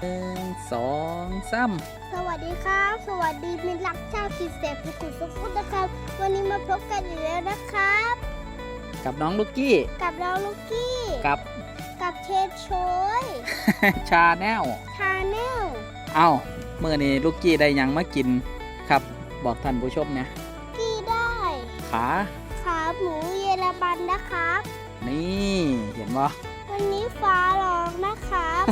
หนึ่งสองสามสวัสดีครับ สวัสดีมิตรรักชาติพิเศษทุกคนทุกคนนะครับ วันนี้มาพบกันอีกแล้วนะครับ กับน้องลูกกี้ กับน้องลูกกี้ กับกับเชฟโชย ชาแนลชาแนลเอ้าเมื่อนี้ลูกกี้ได้หยังมากินครับ บอกท่านผู้ชมนะกี้ได้ขาขาหมูเยอรมันนะครับ นี่เห็นบ่ วันนี้ฟ้าร้องนะครับ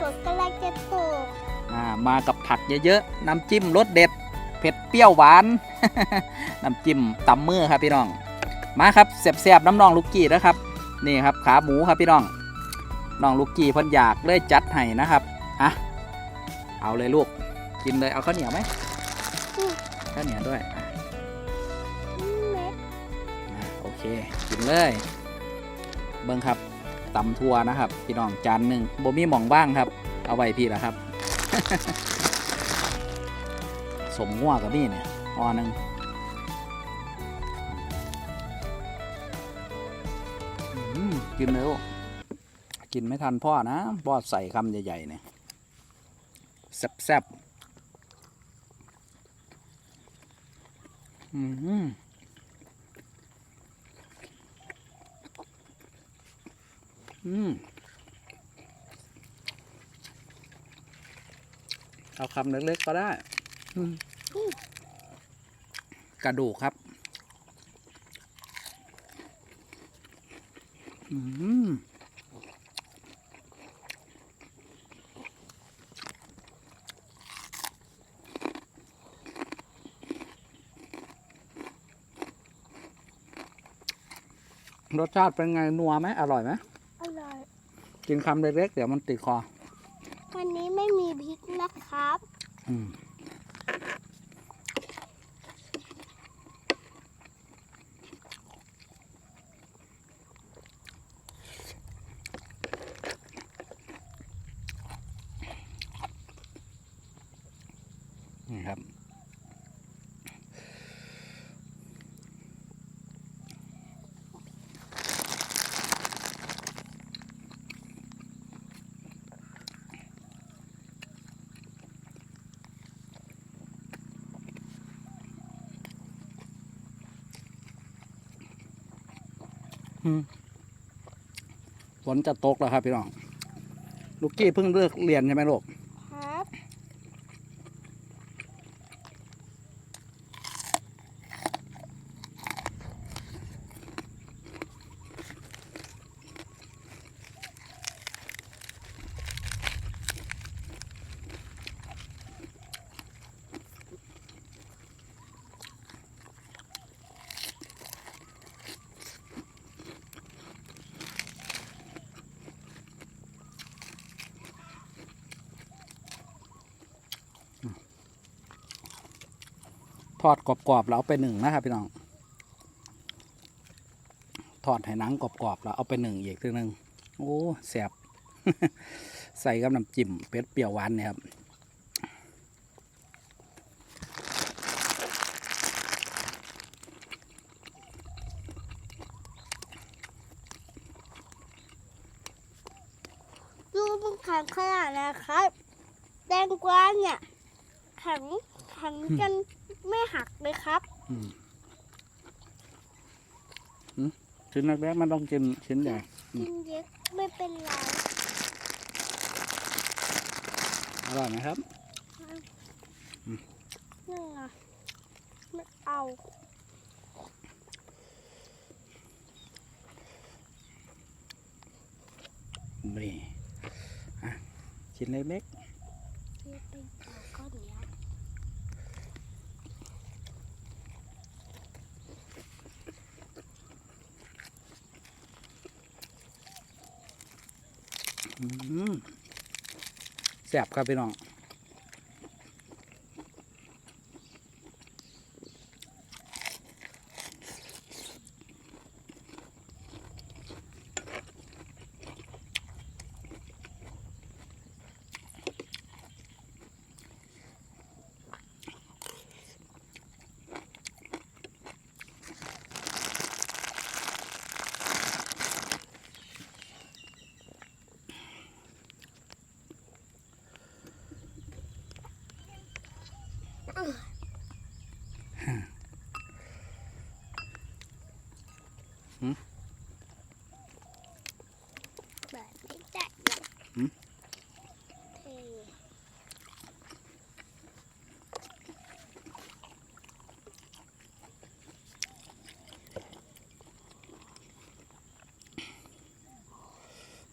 ฝนกำลังจะตกอ่ามากับผักเยอะๆ น้ำจิ้มรสเด็ด เผ็ดเปรี้ยวหวาน น้ำจิ้มตำมือครับพี่น้อง มาครับแซ่บๆน้ำน้องลูกกี้นะครับ นี่ครับขาหมูครับพี่น้องน้องลูกกี้เพิ่นอยากเลยจัดให้นะครับ อะ เอาเลยลูก กินเลย เอาข้าวเหนียวไหมข้าวเหนียวด้วยอะอืมเม็ดอะโอเค กินเลย เบิ้งครับ ตำทัวนะครับพี่น้องจานหนึ่งบ่มีหม่องบ้างครับ เอาไว้พี่ละครับ สมงัวกับนี่เนี่ยออหนึ่งกินเร็วกินไม่ทันพ่อนะพ่อใส่คำใหญ่ๆเนี่ยแซ่บๆอืม อืมเอาคำเล็กๆก็ได้อืมกระดูกครับ อืมรสชาติเป็นไงนัวไหมอร่อยไหมอร่อย กินคำเล็กๆเดี๋ยวมันติดคอ วันนี้ไม่มีพริกนะครับ อืม ฝนจะตกแล้วครับพี่น้อง ลูกกี้เพิ่งเลิกเรียนใช่ไหมลูก ทอดกรอบๆแล้วเอาไปหนึ่งนะครับพี่น้องทอดให้หนังกรอบๆแล้วเอาไปหนึ่งอีกทีหนึ่งโอ้แสบใส่กับน้ำจิ้มเป็ดเปรี้ยวหวานเนี่ยครับดูมันแข็งขนาดนะครับ แตงกวาเนี่ยแข็งแข็งจน ไม่หักเลยครับ อืมหืมชิ้นเล็กๆมันต้องกินชิ้นใหญ่ อืม กินเยอะไม่เป็นไรอร่อยไหมครับนี่ไงไม่เอานี่อะชิ้นเล็ก เทียบเป็นเอาก้อนเนี้ย ๆอืม แสบครับพี่น้อง หืมแบบนี้ได้เลยมเท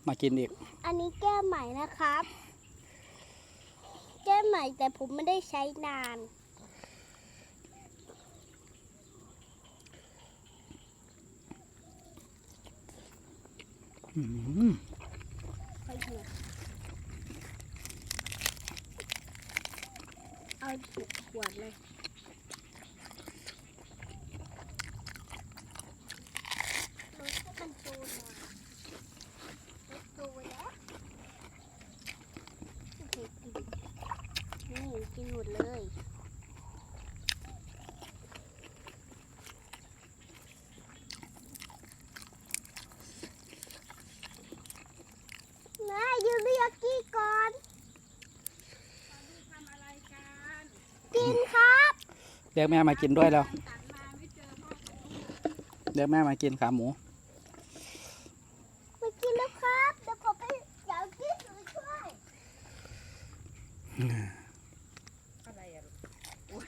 มากินอีก อันนี้แก้วใหม่นะครับ แก้วใหม่แต่ผมไม่ได้ใช้นาน อืม ไป เอะเอาถูกขวดเลยรถก็มันโตหน่อยรถโตแล้วโอเคกินนี่กินหมดเลย นายยืนเรียกกี้ก่อนกินครับ เรียกแม่มากินด้วยแล้วเรียกแม่มากินขาหมูมากินแล้วครับเดี๋ยวผมไปเดี๋ยวกี้หนูช่วยอะไรอะลูก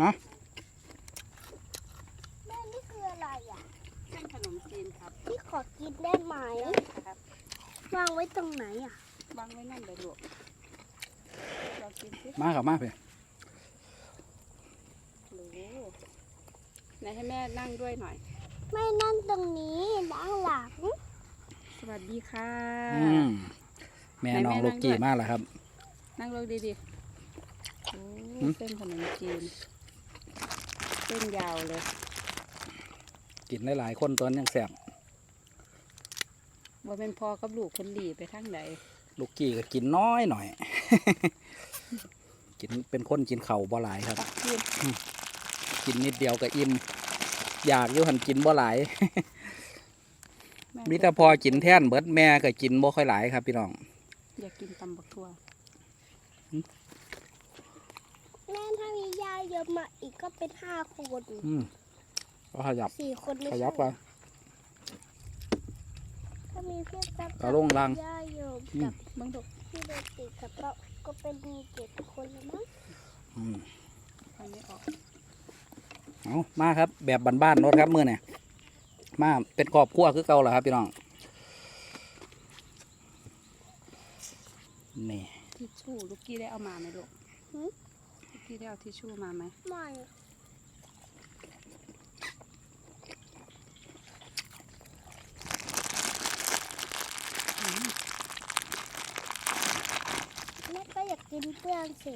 มาแม่นี่คืออะไรอะเส้นขนมจีนครับพี่ขอกินได้ไหมครับวางไว้ตรงไหนอะวางไว้นั่นเลยลูกเรากินสิมากับมาเพื่อห ไหนให้แม่นั่งด้วยหน่อย ไม่นั่งตรงนี้ด้านหลังสวัสดีค่ะ อืมแม่น้องไหนแม่ลูกกี้นั่งด้วยมาแล้วครับ นั่งลงดีๆโอ้หืมเส้นขนมจีน เส้นยาวเลย กินหลายๆคนตัวยังแสบว่าเป็นพอกับลูกคนหลีไปทางไหนลูกกี้ก็กินน้อยหน่อย กินเป็นคนกินเข่าวบ่หลายครับตั กกินกินนิดเดียวก็อิ่มอยากอยู่หันกินบ่หลายแม่มิตรพอกินแท่นเบิดแม่ก็กินบ่ค่อยหลายครับ พี่น้อง อยากกินตำบักทั่วแม่ถ้ามียาเยอะมาอีกก็เป็นห้าคนอืมก็ขยับสี่คนไม่ขใช่ยับไปถ้ามีเพื่อนกับกระลงลังยาเยอะอืมกับเบังดกพี่เบติกับเราก็เป็นเจ็ดคนแล้วมั้ง อืม ฟังไม่ออก เอามาครับ แบบบ้านๆโนดครับมือเนี่ยมาเป็นครอบครัวคือเก่าเหรอครับพี่น้องนี่ทิชชู่ลูกกี้ได้เอามาไหมลูกลูกกี้ได้เอาทิชชู่มาไหมไม่อืมแม่ก็อยากกินเพื่อนสิ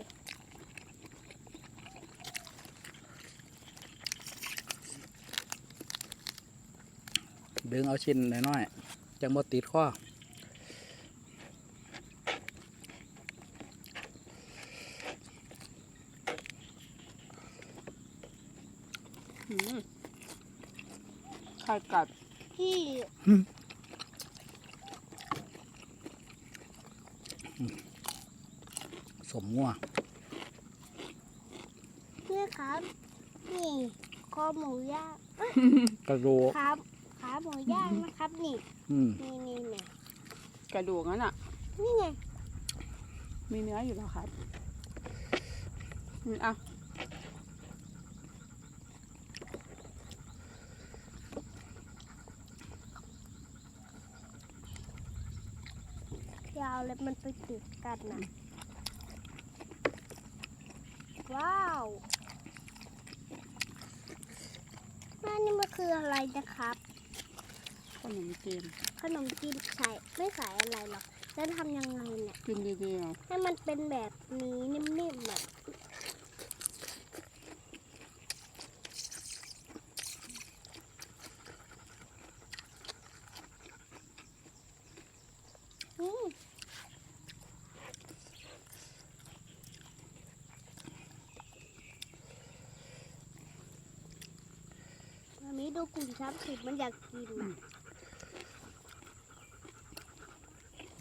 ดึงเอาชิ้นน้อยๆจังบ่ติดข้ออืมไข่กัดพี่สมงัวพี่ครับ นี่คอหมูย่างเอ้ยกระดูกขา ขาหมูย่างนะครับนี่อืมนี่นี่นี่กระดูกนั่นอะ นี่ไงมีเนื้ออยู่แล้วครับอืมอะยาวเลยมันไปติดกันนะว้าวแม่นี่มันคืออะไรนะครับ ขนมจีนขนมจีนใส่ไม่ใส่อะไรหรอก แล้วทำยังไงเนี่ย กินดีๆอะให้มันเป็นแบบนี้นิ่มๆแบบอืมอันนี้ดูกลุ่มช้ำสิบมันอยากกินอะ อ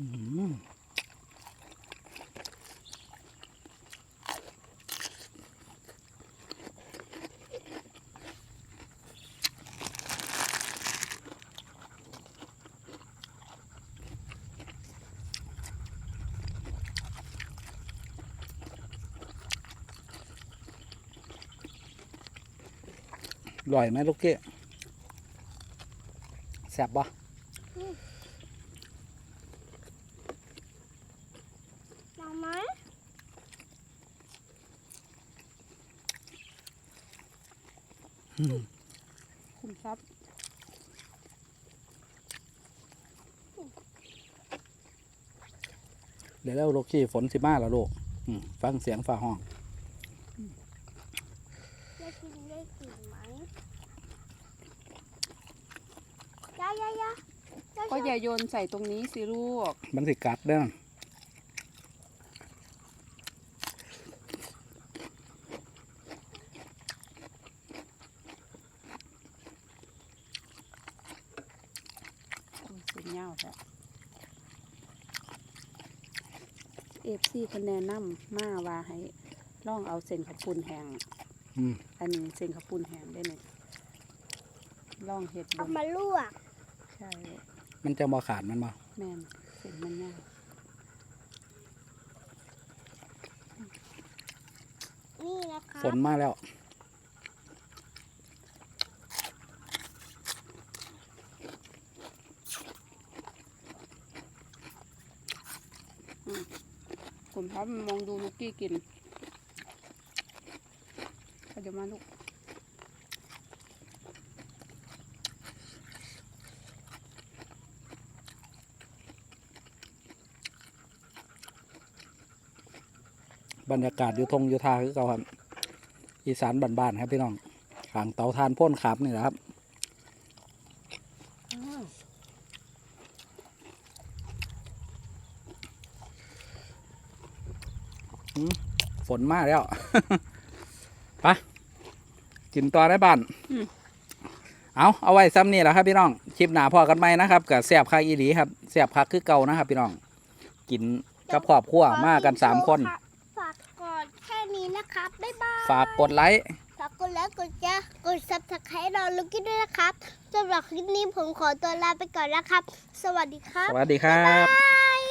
ร่อยไหมลูกเกี้ยแซ่บปะ เดี๋ยวแล้วโลกี้ฝนสิมาแล้วลูกฟังเสียงฝ่าห้องได้กินได้กินไหมยายายาก็อย่าโยนใส่ตรงนี้สิลูก มันสิกัดเด้อเสียงเงาแท้ เอฟซีคะแนนนำมาว่าให้ลองเอาเส้นขับปุนแห้งอืมอันนี้เส้นขับปุนแห้งได้เนี่ยลองเห็ดเอาดูมาลวกใช่มันจะมาขาดมันมาแม่นเส้นมันยากนี่นะคะฝนมาแล้ว คุณพ่อมองดูลูกกี้กินเดี๋ยวมาลูกบรรยากาศอยู่ทงอยู่ทาคือเก่าครับ อีสานบ้านๆครับพี่น้องขางเตาทานพ่นขับนี่แหละครับ ฝ นมาแล้วไปะกินต่อได้บ้านอืมเอาเอาไว้ซ้ำนี่แหละครับพี่น้องคลิปหนาพอกันไหมนะครับกับแสบคักอีหลีครับแสบคักคือเก่านะครับ พี่น้องกินกับครอบครัวมากันสามคน ฝากกดแค่นี้นะครับบ๊ายบายฝากกดไลค์ฝากกดไลค์กดแชร์กดซับสไครต์เราลุกกี้ด้วยนะครับสำหรับคลิปนี้ผมขอตัวลาไปก่อนนะครับ สวัสดีครับ สวัสดีครับบาย